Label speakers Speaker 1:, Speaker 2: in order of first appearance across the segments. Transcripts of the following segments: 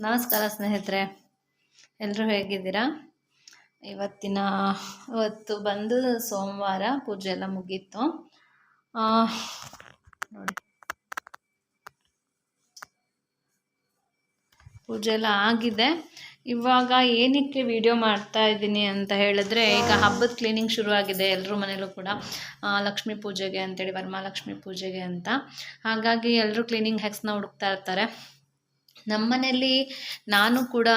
Speaker 1: ನಮಸ್ಕಾರ ಸ್ನೇಹಿತರೆ. ಎಲ್ಲರೂ ಹೇಗಿದ್ದೀರಾ? ಇವತ್ತಿನ ಇವತ್ತು ಬಂದು ಸೋಮವಾರ ಪೂಜೆ ಎಲ್ಲ ಮುಗೀತು. ನೋಡಿ. ಪೂಜೆ ಎಲ್ಲ ಆಗಿದೆ. ಇವಾಗ ಏನಕ್ಕೆ ವಿಡಿಯೋ ಮಾಡ್ತಾ ಇದ್ದೀನಿ ಅಂತ ಹೇಳಿದ್ರೆ, ಈಗ ಹಬ್ಬದ ಕ್ಲೀನಿಂಗ್ ಶುರುವಾಗಿದೆ ಎಲ್ಲರ ಮನೇಲೂ ಕೂಡ. ಲಕ್ಷ್ಮೀ ಪೂಜೆಗೆ ಅಂತೇಳಿ, ವರಮಹಾಲಕ್ಷ್ಮಿ ಪೂಜೆಗೆ ಅಂತ. ಹಾಗಾಗಿ ಎಲ್ಲರೂ ಕ್ಲೀನಿಂಗ್ ಹೆಕ್ಸ್ನ ಹುಡುಕ್ತಾ ಇರ್ತಾರೆ. ನಮ್ಮನೇಲಿ ನಾನು ಕೂಡ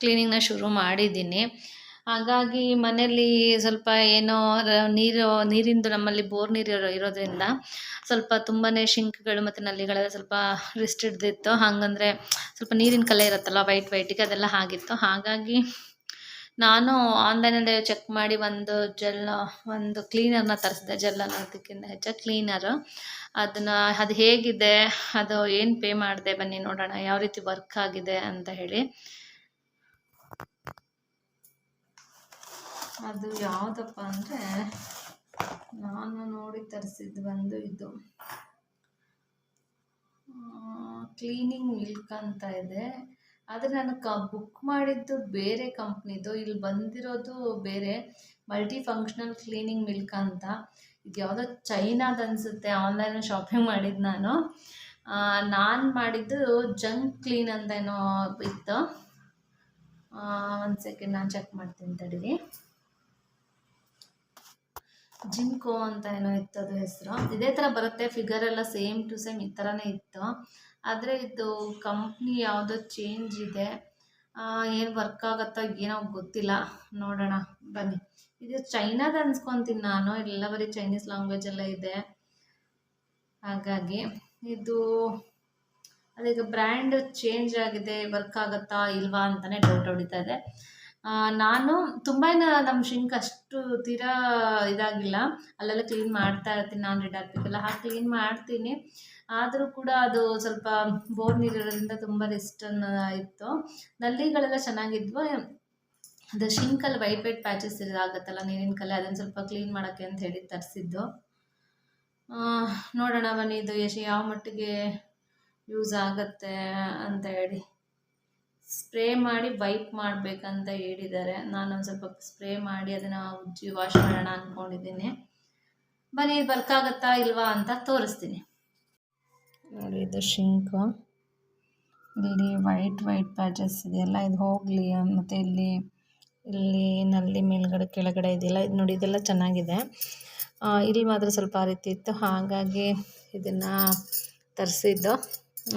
Speaker 1: ಕ್ಲೀನಿಂಗ್ನ ಶುರು ಮಾಡಿದ್ದೀನಿ. ಹಾಗಾಗಿ ಮನೆಯಲ್ಲಿ ಸ್ವಲ್ಪ ಏನೋ ನೀರು, ನೀರಿಂದು ನಮ್ಮಲ್ಲಿ ಬೋರ್ ನೀರು ಇರೋ, ಇರೋದ್ರಿಂದ ಸ್ವಲ್ಪ ತುಂಬಾ ಶಿಂಕ್ಗಳು ಮತ್ತು ನಲ್ಲಿಗಳೆಲ್ಲ ಸ್ವಲ್ಪ ರಿಸ್ಟ್ ಹಿಡ್ದಿತ್ತು. ಹಾಗಂದ್ರೆ ಸ್ವಲ್ಪ ನೀರಿನ ಕಲೆ ಇರುತ್ತಲ್ಲ ವೈಟ್ ವೈಟಿಗೆ ಅದೆಲ್ಲ ಆಗಿತ್ತು. ಹಾಗಾಗಿ ನಾನು ಆನ್ಲೈನಲ್ಲಿ ಚೆಕ್ ಮಾಡಿ ಒಂದು ಜೆಲ್ ಒಂದು ಕ್ಲೀನರ್ನ ತರಿಸಿದೆ ಜೆಲ್ ಅನ್ನೋದಕ್ಕಿಂತ ಹೆಚ್ಚ ಕ್ಲೀನರ್ ಅದನ್ನು ಅದು ಹೇಗಿದೆ, ಅದು ಏನು ಪೇ ಮಾಡಿದೆ ಬನ್ನಿ ನೋಡೋಣ, ಯಾವ ರೀತಿ ವರ್ಕ್ ಆಗಿದೆ ಅಂತ ಹೇಳಿ. ಅದು ಯಾವುದಪ್ಪ ಅಂದರೆ ನಾನು ನೋಡಿ ತರಿಸಿದ್ದು ಬಂದು ಇದು. ಕ್ಲೀನಿಂಗ್ ಮಿಲ್ಕ್ ಅಂತ ಇದೆ. ಆದರೆ ನಾನು ಕ ಬುಕ್ ಮಾಡಿದ್ದು ಬೇರೆ ಕಂಪ್ನಿದು ಇಲ್ಲಿ ಬಂದಿರೋದು ಬೇರೆ ಮಲ್ಟಿ ಫಂಕ್ಷನಲ್ ಕ್ಲೀನಿಂಗ್ ಮಿಲ್ಕ್ ಅಂತ. ಇದು ಯಾವುದೋ ಚೈನಾದ ಅನಿಸುತ್ತೆ. ಆನ್ಲೈನ್ ಶಾಪಿಂಗ್ ಮಾಡಿದ್ದು ನಾನು. ನಾನು ಮಾಡಿದ್ದು ಜಂಕ್ ಕ್ಲೀನ್ ಅಂತ ಏನೋ ಇತ್ತು ಒಂದು ಸೆಕೆಂಡ್ ನಾನು ಚೆಕ್ ಮಾಡ್ತೀನಿ ತಡೀರಿ. ಜಿಂಕೋ ಅಂತ ಏನೋ ಇತ್ತು ಅದು ಹೆಸರು. ಇದೇ ಥರ ಬರುತ್ತೆ ಫಿಗರ್ ಎಲ್ಲ ಸೇಮ್ ಟು ಸೇಮ್ ಈ ಥರನೇ ಇತ್ತು. ಆದರೆ ಇದು ಕಂಪ್ನಿ ಯಾವುದೋ ಚೇಂಜ್ ಇದೆ. ಏನು ವರ್ಕ್ ಆಗುತ್ತೋ ಏನೋ ಗೊತ್ತಿಲ್ಲ. ನೋಡೋಣ, ಬನ್ನಿ. ಇದು ಚೈನಾದ ಅನ್ಸ್ಕೊತೀನಿ ನಾನು. ಎಲ್ಲ ಬರೀ ಚೈನೀಸ್ ಲ್ಯಾಂಗ್ವೇಜ್ ಎಲ್ಲ ಇದೆ. ಹಾಗಾಗಿ ಇದು ಅದೀಗ ಬ್ರ್ಯಾಂಡ್ ಚೇಂಜ್ ಆಗಿದೆ ವರ್ಕ್ ಆಗುತ್ತಾ ಇಲ್ವಾ ಅಂತಲೇ ಡೌಟ್ ಹೊಡಿತಾ ಇದೆ. ನಾನು ತುಂಬಾ ನಮ್ಮ ಶಿಂಕ್ ಅಷ್ಟು ತೀರಾ ಇದಾಗಿಲ್ಲ. ಅಲ್ಲೆಲ್ಲ ಕ್ಲೀನ್ ಮಾಡ್ತಾ ಇರ್ತೀನಿ ನಾನು ರೆಡ್ ಹಾಕ್ಬೇಕಲ್ಲ ಹಾಗೆ ಕ್ಲೀನ್ ಮಾಡ್ತೀನಿ. ಆದರೂ ಕೂಡ ಅದು ಸ್ವಲ್ಪ ಬೋರ್ ನೀರಿರೋದ್ರಿಂದ ತುಂಬ ರಿಸ್ಟ್ ಇತ್ತು. ನಲ್ಲಿಗಳೆಲ್ಲ ಚೆನ್ನಾಗಿದ್ವು. ಅದು ಶಿಂಕಲ್ಲಿ ವೈಟ್ ವೈಟ್ ಪ್ಯಾಚಸ್ ಇರೋದಾಗತ್ತಲ್ಲ ನೀರಿನ ಕಲೆ, ಅದನ್ನು ಸ್ವಲ್ಪ ಕ್ಲೀನ್ ಮಾಡೋಕ್ಕೆ ಅಂತ ಹೇಳಿ ತರಿಸಿದ್ದು. ನೋಡೋಣ ಬನ್ನಿ, ಇದು ಎಷ್ಟು ಯಾವ ಮಟ್ಟಿಗೆ ಯೂಸ್ ಆಗುತ್ತೆ ಅಂತ ಹೇಳಿ. ಸ್ಪ್ರೇ ಮಾಡಿ ವೈಪ್ ಮಾಡಬೇಕಂತ ಹೇಳಿದ್ದಾರೆ. ನಾನು ಒಂದು ಸ್ವಲ್ಪ ಸ್ಪ್ರೇ ಮಾಡಿ ಅದನ್ನು ಉಜ್ಜಿ ವಾಶ್ ಮಾಡೋಣ ಅಂದ್ಕೊಂಡಿದ್ದೀನಿ ಬನ್ನಿ, ಇದು ವರ್ಕ್ ಆಗುತ್ತಾ ಇಲ್ವಾ ಅಂತ ತೋರಿಸ್ತೀನಿ. ನೋಡಿ, ಇದು ಶಿಂಕು. ಇಲ್ಲಿ ವೈಟ್ ವೈಟ್ ಪ್ಯಾಚಸ್ ಇದೆಯಲ್ಲ, ಇದು ಹೋಗಲಿ ಮತ್ತು ಇಲ್ಲಿ ಇಲ್ಲಿ ನಲ್ಲಿ ಮೇಲ್ಗಡೆ ಕೆಳಗಡೆ ಇದೆಯಲ್ಲ, ಇದು ನೋಡಿ, ಇದೆಲ್ಲ ಚೆನ್ನಾಗಿದೆ. ಇಲ್ಲಿ ಮಾತ್ರ ಸ್ವಲ್ಪ ಆ ರೀತಿ ಇತ್ತು. ಹಾಗಾಗಿ ಇದನ್ನು ತರಿಸಿದ್ದು.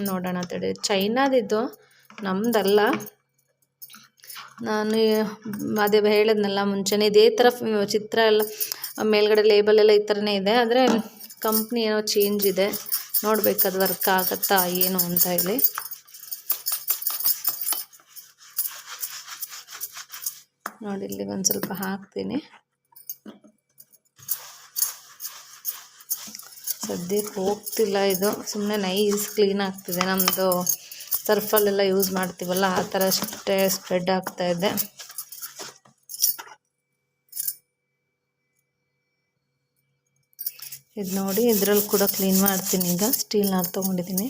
Speaker 1: ನೋಡೋಣ, ತಡಿ. ಚೈನಾದಿದ್ದು ನಮ್ಮದಲ್ಲ ನಾನು ಅದೇ ಹೇಳಿದ್ನಲ್ಲ ಮುಂಚೆನೇ, ಇದೇ ಥರ ಚಿತ್ರ ಎಲ್ಲ ಮೇಲ್ಗಡೆ ಲೇಬಲ್ ಎಲ್ಲ ಈ ಥರನೇ ಇದೆ. ಆದರೆ ಕಂಪ್ನಿ ಏನೋ ಚೇಂಜ್ ಇದೆ. ನೋಡ್ಬೇಕು ಅದು ವರ್ಕ್ ಆಗತ್ತಾ ಏನು ಅಂತ ಹೇಳಿ. ನೋಡಿ ಇಲ್ಲಿ ಒಂದು ಸ್ವಲ್ಪ ಹಾಕ್ತೀನಿ. ಸದ್ಯಕ್ಕೆ ಹೋಗ್ತಿಲ್ಲ ಇದು. ಸುಮ್ಮನೆ ನೈಸ್ ಕ್ಲೀನ್ ಆಗ್ತಿದೆ ನಮ್ಮದು ಸರ್ಫಲ್ಲೆಲ್ಲ ಯೂಸ್ ಮಾಡ್ತೀವಲ್ಲ, ಆ ಥರ ಅಷ್ಟೇ ಸ್ಪ್ರೆಡ್ ಆಗ್ತಾ ಇದೆ. ಇದು ನೋಡಿ ಇದ್ರಲ್ಲಿ ಕೂಡ ಕ್ಲೀನ್ ಮಾಡ್ತೀನಿ ಈಗ. ಸ್ಟೀಲ್ ನಾರ್ ತೊಗೊಂಡಿದ್ದೀನಿ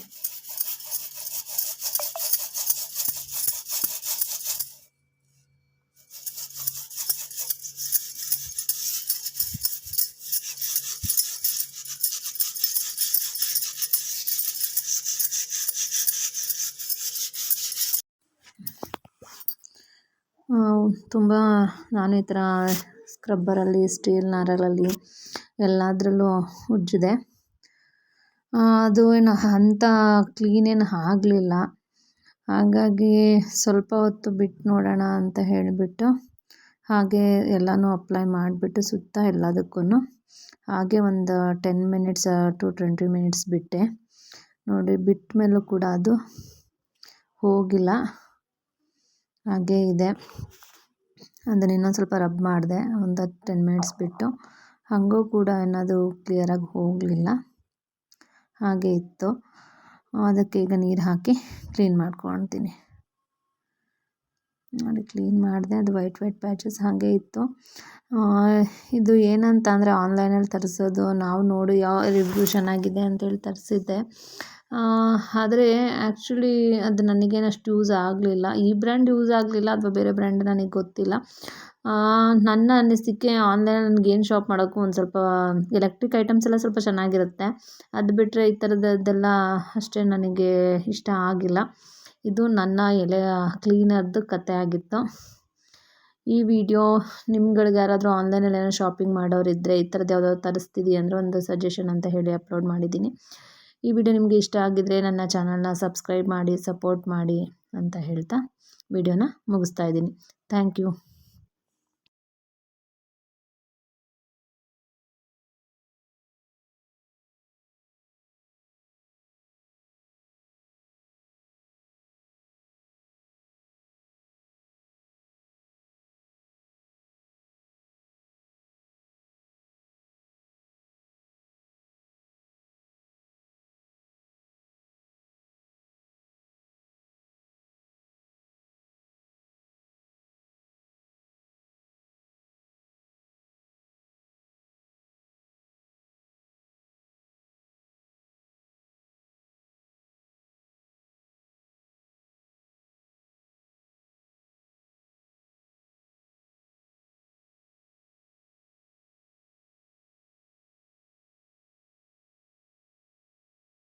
Speaker 1: ತುಂಬ ನಾನು ಈ ಥರ ಸ್ಕ್ರಬ್ಬರಲ್ಲಿ ಸ್ಟೀಲ್ ನಾರಲ್ಲಿ ಎಲ್ಲದರಲ್ಲೂ ಉಜ್ಜಿದೆ. ಅದು ಏನು ಅಂಥ ಕ್ಲೀನೇನು ಆಗಲಿಲ್ಲ. ಹಾಗಾಗಿ ಸ್ವಲ್ಪ ಹೊತ್ತು ಬಿಟ್ಟು ನೋಡೋಣ ಅಂತ ಹೇಳಿಬಿಟ್ಟು ಹಾಗೆ ಎಲ್ಲನೂ ಅಪ್ಲೈ ಮಾಡಿಬಿಟ್ಟು ಸುತ್ತ ಎಲ್ಲದಕ್ಕೂ ಹಾಗೆ ಒಂದು ten minutes to twenty minutes ಬಿಟ್ಟೆ. ನೋಡಿ ಬಿಟ್ಟ ಮೇಲೂ ಕೂಡ ಅದು ಹೋಗಿಲ್ಲ. ಹಾಗೇ ಇದೆ. ಅದನ್ನು ಇನ್ನೊಂದು ಸ್ವಲ್ಪ ರಬ್ ಮಾಡಿದೆ. ಒಂದು ಹತ್ತು ಟೆನ್ ಮಿನಿಟ್ಸ್ ಬಿಟ್ಟು. ಹಾಗೂ ಕೂಡ ಏನಾದರೂ ಕ್ಲಿಯರಾಗಿ ಹೋಗಲಿಲ್ಲ. ಹಾಗೆ ಇತ್ತು. ಅದಕ್ಕೆ ಈಗ ನೀರು ಹಾಕಿ ಕ್ಲೀನ್ ಮಾಡ್ಕೊಳ್ತೀನಿ ನೋಡಿ ಕ್ಲೀನ್ ಮಾಡಿದೆ, ಅದು ವೈಟ್ ವೈಟ್ ಪ್ಯಾಚಸ್ ಹಾಗೆ ಇತ್ತು. ಇದು ಏನಂತ ಅಂದರೆ ಆನ್ಲೈನಲ್ಲಿ ತರಿಸೋದು, ನಾವು ನೋಡಿ ಯಾವ ರಿವ್ಯೂ ಚೆನ್ನಾಗಿದೆ ಅಂತೇಳಿ ತರಿಸಿದ್ದೆ. ಆದರೆ ಆ್ಯಕ್ಚುಲಿ ಅದು ನನಗೇನು ಅಷ್ಟು ಯೂಸ್ ಆಗಲಿಲ್ಲ. ಈ ಬ್ರ್ಯಾಂಡ್ ಯೂಸ್ ಆಗಲಿಲ್ಲ ಅಥವಾ ಬೇರೆ ಬ್ರ್ಯಾಂಡ್ ನನಗೆ ಗೊತ್ತಿಲ್ಲ. ನನ್ನ ಅನಿಸಿಕೆ ನನಗೆ ಏನು ಶಾಪ್ ಮಾಡೋಕ್ಕೂ ಒಂದು ಸ್ವಲ್ಪ ಎಲೆಕ್ಟ್ರಿಕ್ ಐಟಮ್ಸ್ ಎಲ್ಲ ಸ್ವಲ್ಪ ಚೆನ್ನಾಗಿರುತ್ತೆ. ಅದು ಬಿಟ್ಟರೆ ಈ ಥರದ್ದೆಲ್ಲ ಅಷ್ಟೇ ನನಗೆ ಇಷ್ಟ ಆಗಿಲ್ಲ. ಇದು ನನ್ನ ಎಲೆ ಕ್ಲೀನರ್ದು ಕತೆ ಆಗಿತ್ತು. ಈ ವಿಡಿಯೋ ನಿಮ್ಗಳಿಗೆ ಯಾರಾದರೂ ಆನ್ಲೈನಲ್ಲಿ ಏನೋ ಶಾಪಿಂಗ್ ಮಾಡೋರಿದ್ದರೆ ಈ ಥರದ್ದು ಯಾವುದಾದ್ರು ತರಿಸ್ತಿದ್ದೀವಿ ಅಂದರೆ ಒಂದು ಸಜೆಷನ್ ಅಂತ ಹೇಳಿ ಅಪ್ಲೋಡ್ ಮಾಡಿದ್ದೀನಿ. ಈ ವಿಡಿಯೋ ನಿಮಗೆ ಇಷ್ಟ ಆಗಿದ್ದರೆ ನನ್ನ ಚಾನಲ್ನ ಸಬ್ಸ್ಕ್ರೈಬ್ ಮಾಡಿ ಸಪೋರ್ಟ್ ಮಾಡಿ ಅಂತ ಹೇಳ್ತಾ ವಿಡಿಯೋನ ಮುಗಿಸ್ತಾ ಇದ್ದೀನಿ. Thank you